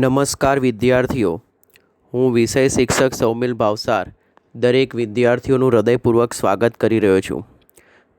નમસ્કાર વિદ્યાર્થીઓ. હું વિષય શિક્ષક સૌમિલ ભાવસાર દરેક વિદ્યાર્થીઓનું હૃદયપૂર્વક સ્વાગત કરી રહ્યો છું.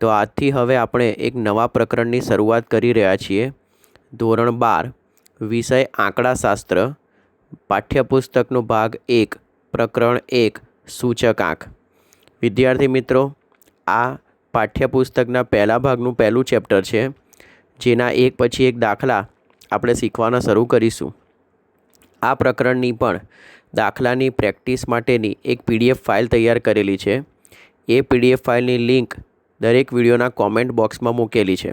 તો આજથી હવે આપણે એક નવા પ્રકરણની શરૂઆત કરી રહ્યા છીએ. ધોરણ બાર, વિષય આંકડાશાસ્ત્ર, પાઠ્યપુસ્તકનો ભાગ એક, પ્રકરણ એક, સૂચક આંક. વિદ્યાર્થી મિત્રો, આ પાઠ્યપુસ્તકના પહેલા ભાગનું પહેલું ચેપ્ટર છે, જેના એક પછી એક દાખલા આપણે શીખવાના શરૂ કરીશું. આ પ્રકરણની પણ દાખલાની પ્રેક્ટિસ માટેની એક પીડીએફ ફાઇલ તૈયાર કરેલી છે. એ પીડીએફ ફાઇલની લિંક દરેક વિડીયોના કોમેન્ટ બોક્સમાં મૂકેલી છે.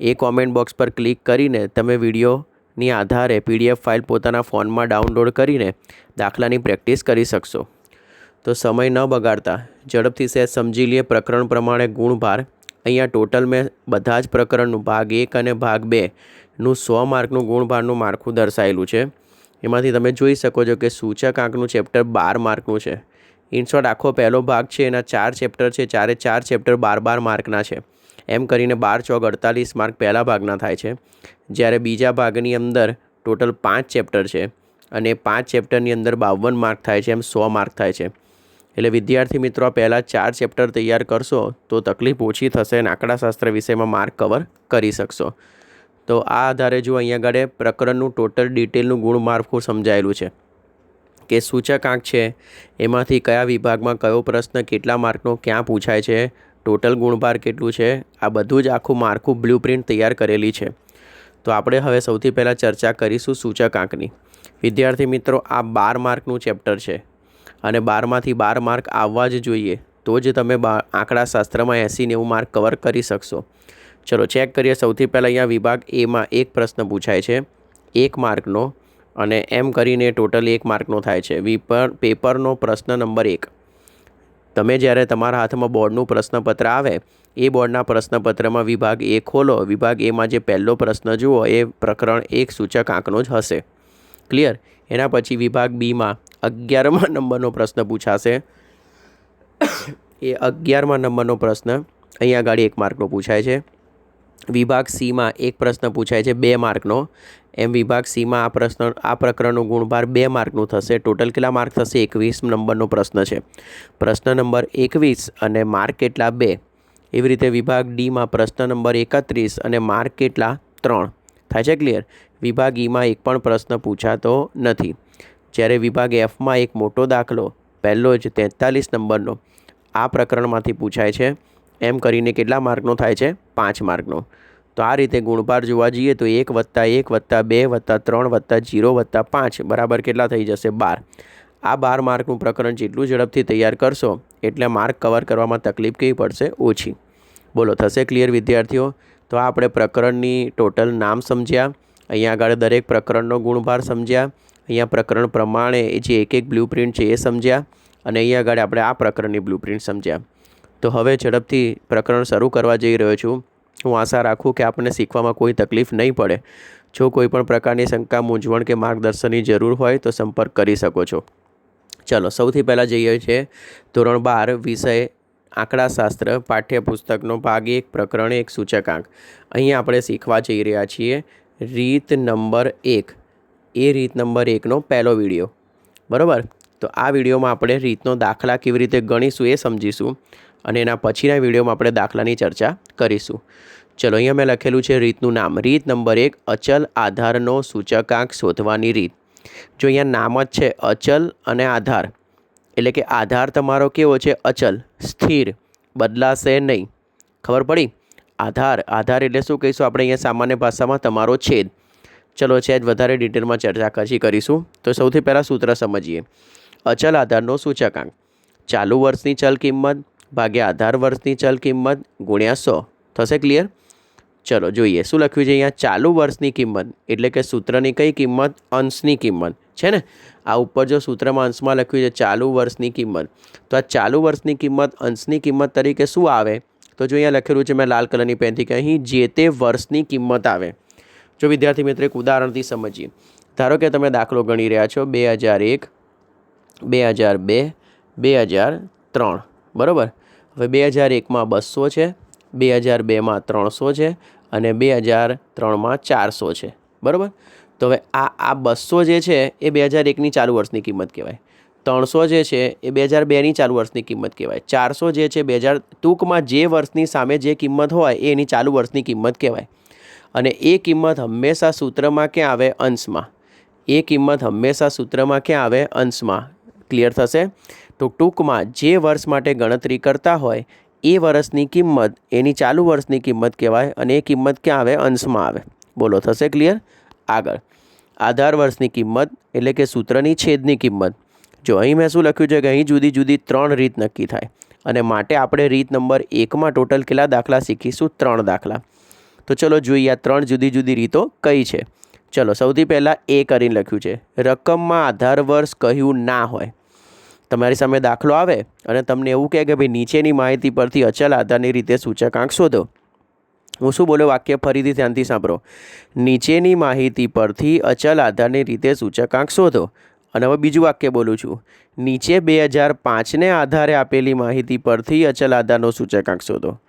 એ કોમેન્ટ બોક્સ પર ક્લિક કરીને તમે વિડીયોની આધારે પીડીએફ ફાઇલ પોતાના ફોનમાં ડાઉનલોડ કરીને દાખલાની પ્રેક્ટિસ કરી શકશો. તો સમય ન બગાડતા ઝડપથી સહેજ સમજી લઈએ પ્રકરણ પ્રમાણે ગુણભાર. અહીંયા ટોટલ મેં બધા જ પ્રકરણનું ભાગ એક અને ભાગ બેનું સો માર્કનું ગુણભારનું માળખું દર્શાવેલું છે. એમાંથી તમે જોઈ શકો છો કે સૂચક આંકનું ચેપ્ટર બાર માર્કનું છે. ઇનશોર્ટ આખો પહેલો ભાગ છે, એના ચાર ચેપ્ટર છે, ચારે ચાર ચેપ્ટર બાર બાર માર્કના છે. એમ કરીને બાર ચોક અડતાલીસ માર્ક પહેલા ભાગના થાય છે. જ્યારે બીજા ભાગની અંદર ટોટલ પાંચ ચેપ્ટર છે અને પાંચ ચેપ્ટરની અંદર બાવન માર્ક થાય છે, એમ સો માર્ક થાય છે. એટલે વિદ્યાર્થી મિત્રો, પહેલાં ચાર ચેપ્ટર તૈયાર કરશો તો તકલીફ ઓછી થશે અને આંકડાશાસ્ત્ર વિષયમાં માર્ક કવર કરી શકશો. તો આ આધારે જો અહીંયા આગળ પ્રકરણનું ટોટલ ડિટેલનું ગુણ માળખું સમજાયેલું છે. કે સૂચકાંક છે, એમાંથી કયા વિભાગમાં કયો પ્રશ્ન કેટલા માર્કનો ક્યાં પૂછાય છે ટોટલ ગુણભાર કેટલું છે, આ બધું જ આખું માળખું બ્લુ પ્રિન્ટ તૈયાર કરેલી છે. તો આપણે હવે સૌથી પહેલાં ચર્ચા કરીશું સૂચકાંકની વિદ્યાર્થી મિત્રો, આ બાર માર્કનું ચેપ્ટર છે અને બારમાંથી બાર માર્ક આવવા જ જોઈએ, તો જ તમે આંકડાશાસ્ત્રમાં એંસી નેવું માર્ક કવર કરી શકશો. ચલો ચેક કરીએ સૌથી પહેલાં અહીંયા વિભાગ એમાં એક પ્રશ્ન પૂછાય છે. એક માર્કનો અને એમ કરીને ટોટલ એક માર્કનો થાય છે. વિપર, પેપરનો પ્રશ્ન નંબર એક. તમે જ્યારે તમારા હાથમાં બોર્ડનું પ્રશ્નપત્ર આવે, એ બોર્ડના પ્રશ્નપત્રમાં વિભાગ એ ખોલો. વિભાગ એમાં જે પહેલો પ્રશ્ન જુઓ, એ પ્રકરણ એક સૂચક આંકનો જ હશે. ક્લિયર? એના પછી વિભાગ બીમાં અગિયારમા નંબરનો પ્રશ્ન પૂછાશે. એ અગિયારમા નંબરનો પ્રશ્ન અહીંયા આગળ એક માર્કનો પૂછાય છે. વિભાગ સીમાં એક પ્રશ્ન પૂછાય છે, બે માર્કનો. એમ વિભાગ સીમાં આ પ્રશ્ન, આ પ્રકરણનું ગુણભાર બે માર્કનું થશે. ટોટલ કેટલા માર્ક થશે? એકવીસ નંબરનો પ્રશ્ન છે. પ્રશ્ન નંબર એકવીસ અને માર્ક કેટલા બે? એવી રીતે વિભાગ ડીમાં પ્રશ્ન નંબર એકત્રીસ અને માર્ક કેટલા ત્રણ? થાય છે ક્લિયર? વિભાગ ઈમાં એક પણ પ્રશ્ન પૂછાતો નથી. જ્યારે વિભાગ એફમાં એક મોટો દાખલો, પહેલો જ તેતાલીસ નંબરનો. આ પ્રકરણમાંથી પૂછાય છે એમ કરીને કેટલા માર્કનો થાય છે? પાંચ માર્કનો. તો આ રીતે ગુણભાર જોવા જઈએ તો એક વત્તા એક વત્તા બે વત્તા ત્રણ વત્તા જીરો વત્તા પાંચ બરાબર કેટલા થઈ જશે? બાર. આ બાર માર્કનું પ્રકરણ જેટલું ઝડપથી તૈયાર કરશો, એટલે માર્ક કવર કરવામાં તકલીફ કેવી પડશે? ઓછી. બોલો, થશે ક્લિયર વિદ્યાર્થીઓ? તો આપણે પ્રકરણની ટોટલ નામ સમજ્યા, અહીંયા આગળ દરેક પ્રકરણનો ગુણભાર સમજ્યા, અહીંયા પ્રકરણ પ્રમાણે જે એક એક બ્લુ પ્રિન્ટ છે એ સમજ્યા, અને અહીંયા આગળ આપણે આ પ્રકરણની બ્લુ પ્રિન્ટ સમજ્યા. તો હવે ઝડપથી પ્રકરણ શરૂ કરવા જઈ રહ્યો છું. હું આશા રાખું કે આપણને શીખવામાં કોઈ તકલીફ નહીં પડે. જો કોઈ પણ પ્રકારની શંકા, મૂંઝવણ કે માર્ગદર્શનની જરૂર હોય તો સંપર્ક કરી શકો છો. ચલો, સૌથી પહેલાં જઈએ છીએ ધોરણ બાર, વિષય આંકડાશાસ્ત્ર, પાઠ્યપુસ્તકનો ભાગ એક, પ્રકરણ એક, સૂચકાંક. અહીં આપણે શીખવા જઈ રહ્યા છીએ રીત નંબર એક. એ રીત નંબર એકનો પહેલો વીડિયો. બરાબર? તો આ વિડીયોમાં આપણે રીતનો દાખલા કેવી રીતે ગણીશું એ સમજીશું. અને એના પછીના વિડીયોમાં આપણે દાખલાની ચર્ચા કરીશું. ચલો, અહીંયા મેં લખેલું છે રીતનું નામ. રીત નંબર એક, અચલ આધારનો સૂચકાંક શોધવાની રીત. જો અહીંયા નામ જ છે અચલ અને આધાર, એટલે કે આધાર તમારો કેવો છે? અચલ, સ્થિર, બદલાશે નહીં. ખબર પડી? આધાર આધાર એટલે શું કહીશું આપણે? અહીંયા સામાન્ય ભાષામાં તમારો છેદ. ચલો છે જ વધારે ડિટેલમાં ચર્ચા પછી કરીશું. તો સૌથી પહેલાં સૂત્ર સમજીએ. અચલ આધારનો સૂચકાંક. ચાલુ વર્ષની ચલ કિંમત ભાગ્યા અઢાર વર્ષની ચલ કિંમત ગુણ્યા સો. થશે ક્લિયર ચલો જોઈએ, શું લખ્યું છે અહીંયા? ચાલુ વર્ષની કિંમત, એટલે કે સૂત્રની કઈ કિંમત? અંશની કિંમત. છે ને? આ ઉપર જો સૂત્રમાં અંશમાં લખ્યું છે ચાલુ વર્ષની કિંમત, તો આ ચાલુ વર્ષની કિંમત, અંશની કિંમત તરીકે શું આવે? તો જો અહીંયા લખેલું છે, મેં લાલ કલરની પેનથી કે અહીં જે તે વર્ષની કિંમત આવે. જો વિદ્યાર્થી મિત્રો, એક ઉદાહરણથી સમજીએ. ધારો કે તમે દાખલો ગણી રહ્યા છો, બે હજાર એક, બે હજાર બે બે હજાર ત્રણ. બરાબર? હવે બે હજાર એકમાં બસો છે બે હજાર બેમાં ત્રણસો છે અને બે હજાર ત્રણમાં ચારસો છે. બરાબર? તો હવે આ આ બસો જે છે એ બે હજાર એકની ચાલુ વર્ષની કિંમત કહેવાય. ત્રણસો જે છે એ બે હજાર બેની ચાલુ વર્ષની કિંમત કહેવાય. ચારસો જે છે બે હજાર ટૂંકમાં જે વર્ષની સામે જે કિંમત હોય એની ચાલુ વર્ષની કિંમત કહેવાય. અને એ કિંમત હંમેશા સૂત્રમાં ક્યાં આવે? અંશમાં. એ કિંમત હંમેશા સૂત્રમાં ક્યાં આવે? અંશમાં. ક્લિયર થશે? તો ટૂંકમાં જે વર્ષ માટે ગણતરી કરતા હોય, એ વર્ષની કિંમત, એની ચાલુ વર્ષની કિંમત કહેવાય અને એ કિંમત ક્યાં આવે? અંશમાં આવે. બોલો, થશે ક્લિયર? આગળ. આધાર વર્ષની કિંમત એટલે કે સૂત્રની છેદની કિંમત. જો અહીં મેં શું લખ્યું છે કે અહીં જુદી જુદી ત્રણ રીત નક્કી થાય અને માટે આપણે રીત નંબર એકમાં ટોટલ કેટલા દાખલા શીખીશું? ત્રણ દાખલા. તો ચલો જોઈએ આ ત્રણ જુદી જુદી રીતો કઈ છે. ચલો, સૌથી પહેલાં એ કરીને લખ્યું છે. રકમમાં આધાર વર્ષ કહ્યું ના હોય. તમારી સામે દાખલો આવે અને તમને એવું કહે કે ભાઈ, નીચેની માહિતી પરથી અચલ આધારની રીતે સૂચકાંક શોધો. હું શું બોલ્યો? વાક્ય ફરીથી ધ્યાનથી સાંભળો. નીચેની માહિતી પરથી અચલ આધારની રીતે સૂચકાંક શોધો. અને હવે બીજું વાક્ય બોલું છું. નીચે બે હજાર પાંચને આધારે આપેલી માહિતી પરથી અચલ આધારનો સૂચકાંક શોધો.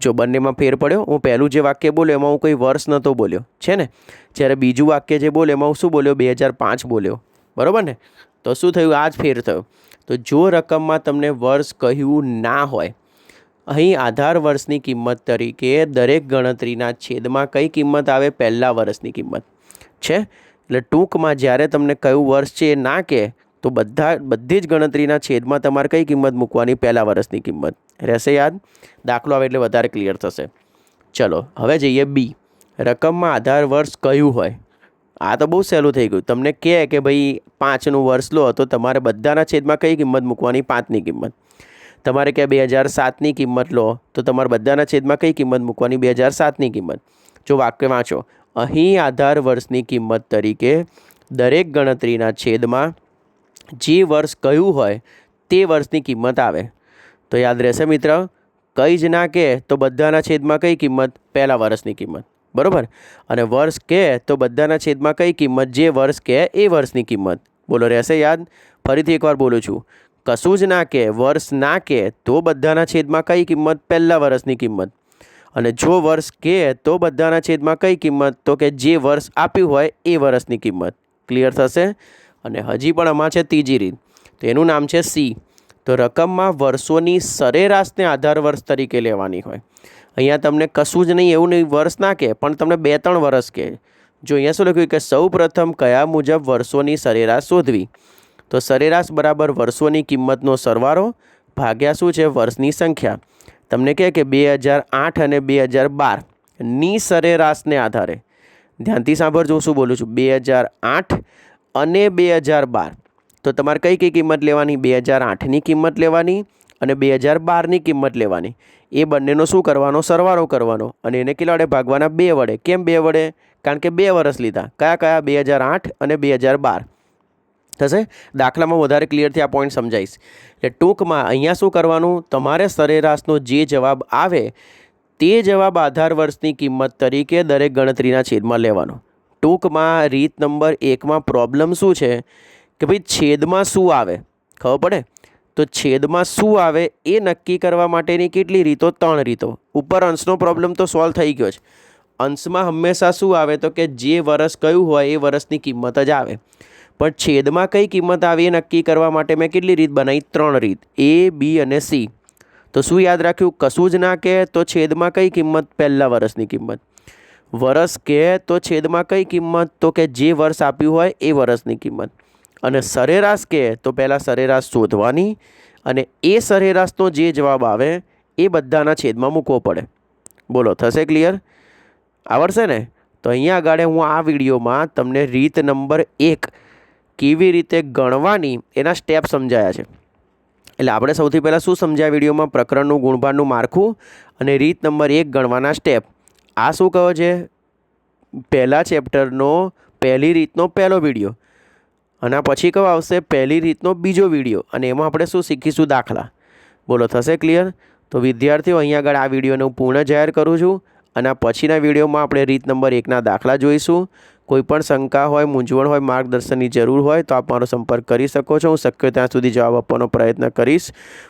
જો બંનેમાં ફેર પડ્યો, હું પહેલું જે વાક્ય બોલ્યો એમાં હું કોઈ વર્ષ નહોતો બોલ્યો. છે ને? જ્યારે બીજું વાક્ય જે બોલ્યો એમાં હું શું બોલ્યો? બે હજાર પાંચ બોલ્યો. બરાબર ને? તો શું થયું? આ જ ફેર થયો. તો જો રકમમાં તમને વર્ષ કહ્યું ના હોય, અહીં આધાર વર્ષની કિંમત તરીકે દરેક ગણતરીના છેદમાં કઈ કિંમત આવે? પહેલાં વર્ષની કિંમત. છે? એટલે ટૂંકમાં જ્યારે તમને કયું વર્ષ છે એ ના કહે, તો બધા, બધી જ ગણતરીના છેદમાં તમારે કઈ કિંમત મૂકવાની? પહેલાં વર્ષની કિંમત. રહેશે યાદ? દાખલો આવે એટલે વધારે ક્લિયર થશે. ચલો, હવે જઈએ બી રકમમાં આધાર વર્ષ કયું હોય? આ તો બહુ સહેલું થઈ ગયું. તમને કહે કે ભાઈ પાંચનું વર્ષ લો, તો તમારે બધાના છેદમાં કઈ કિંમત મૂકવાની? પાંચની કિંમત. તમારે ક્યાં બે હજાર સાતની કિંમત લો, તો તમારે બધાના છેદમાં કઈ કિંમત મૂકવાની? બે હજાર સાતની કિંમત. જો વાક્ય વાંચો. અહીં આધાર વર્ષની કિંમત તરીકે દરેક ગણતરીના છેદમાં જે વર્ષ કયું હોય, તે વર્ષની કિંમત આવે. તો યાદ રહેશે મિત્ર, કંઈ જ ના કહે તો બધાના છેદમાં કઈ કિંમત? પહેલાં વર્ષની કિંમત. બરાબર? અને વર્ષ કહે તો બધાના છેદમાં કઈ કિંમત? જે વર્ષ કહે એ વર્ષની કિંમત. બોલો, રહેશે યાદ? ફરીથી એકવાર બોલું છું. કશું જ ના કે, વર્ષ ના કે, તો બધાના છેદમાં કઈ કિંમત? પહેલાં વર્ષની કિંમત. અને જો વર્ષ કે, તો બધાના છેદમાં કઈ કિંમત? તો કે જે વર્ષ આપ્યું હોય, એ વર્ષની કિંમત. ક્લિયર થશે? અને હજી પણ આમાં છે ત્રીજી રીત. તો એનું નામ છે સી. તો રકમમાં વર્ષોની સરેરાશને આધાર વર્ષ તરીકે લેવાની હોય. અહીંયા તમને કશું જ નહીં, એવું નહીં, વર્ષ ના કહે, પણ તમને બે ત્રણ વર્ષ કહે. જો અહીંયા શું લખ્યું કે સૌ પ્રથમ કયા મુજબ વર્ષોની સરેરાશ શોધવી? તો સરેરાશ બરાબર વર્ષોની કિંમતનો સરવાળો ભાગ્યા શું છે? વર્ષની સંખ્યા. તમને કહે કે બે હજાર આઠ અને બે હજાર બારની સરેરાશને આધારે. ધ્યાનથી સાંભળજો શું બોલું છું. બે હજાર આઠ અને બે હજાર બાર. તો તમારે કઈ કઈ કિંમત લેવાની? બે હજાર આઠની કિંમત લેવાની અને બે હજાર બારની કિંમત લેવાની. એ બંનેનો શું કરવાનો? સરવાળો કરવાનો. અને એને કેટલા વડે ભાગવાના? બે વડે. કેમ બે વડે? કારણ કે બે વર્ષ લીધા. કયા કયા? બે હજાર આઠ અને બે હજાર બાર. થશે? દાખલામાં વધારે ક્લિયરથી આ પોઈન્ટ સમજાઈશ. એટલે ટૂંકમાં અહીંયા શું કરવાનું? તમારે સરેરાશનો જે જવાબ આવે, તે જવાબ આધાર વર્ષની કિંમત તરીકે દરેક ગણતરીના છેદમાં લેવાનો. ટૂંકમાં રીત નંબર એકમાં પ્રોબ્લેમ શું છે? કે ભાઈ છેદમાં શું આવે? ખબર પડે? તો છેદમાં શું આવે એ નક્કી કરવા માટેની કેટલી રીતો? ત્રણ રીતો. ઉપર અંશનો પ્રોબ્લેમ તો સોલ્વ થઈ ગયો છે. અંશમાં હંમેશા શું આવે તો કે જે વર્ષ કયું હોય એ વર્ષની કિંમત જ આવે. પણ છેદમાં કઈ કિંમત આવી એ નક્કી કરવા માટે મેં કેટલી રીત બનાવી? ત્રણ રીત. એ બી અને સી તો શું યાદ રાખ્યું? કશું જ ના કહે તો છેદમાં કઈ કિંમત? પહેલાં વર્ષની કિંમત. વર્ષ કહે તો છેદમાં કઈ કિંમત? તો કે જે વર્ષ આપ્યું હોય એ વર્ષની કિંમત. અને સરેરાશ કહે તો પહેલાં સરેરાશ શોધવાની અને એ સરેરાશનો જે જવાબ આવે એ બધાના છેદમાં મૂકવો પડે. બોલો, થશે ક્લિયર? આવડશે ને? તો અહીંયા આગળ હું આ વિડીયોમાં તમને રીત નંબર એક કેવી રીતે ગણવાની એના સ્ટેપ સમજાયા છે. એટલે આપણે સૌથી પહેલાં શું સમજાયા વિડીયોમાં? પ્રકરણનું, ગુણભારનું માળખું અને રીત નંબર એક ગણવાના સ્ટેપ. આ શું કહો છે? પહેલાં ચેપ્ટરનો, પહેલી રીતનો, પહેલો વીડિયો. અને પછી કયો આવશે? પહેલી રીતનો બીજો વીડિયો. અને એમાં આપણે શું શીખીશું દાખલા? બોલો, થશે ક્લિયર તો વિદ્યાર્થીઓ અહીંયા આગળ આ વિડીયોને હું પૂર્ણ જાહેર કરું છું. અને પછીના વિડીયોમાં આપણે રીત નંબર એકના દાખલા જોઈશું. કોઈ પણ શંકા હોય, મૂંઝવણ હોય, માર્ગદર્શનની જરૂર હોય, તો આપ મારો સંપર્ક કરી શકો છો. હું શક્ય ત્યાં સુધી જવાબ આપવાનો પ્રયત્ન કરીશ.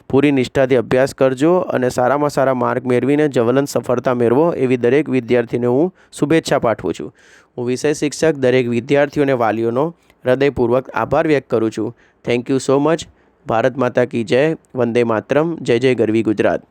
પૂરી નિષ્ઠાથી અભ્યાસ કરજો અને સારામાં સારા માર્ક મેળવીને જવલન સફળતા મેળવો એવી દરેક વિદ્યાર્થીને હું શુભેચ્છા પાઠવું છું. હું વિષય શિક્ષક દરેક વિદ્યાર્થીઓને વાલીઓનો હૃદયપૂર્વક આભાર વ્યક્ત કરું છું. Thank you so much Bharat Mata કી જય. વંદે માતરમ. જય જય ગરવી ગુજરાત.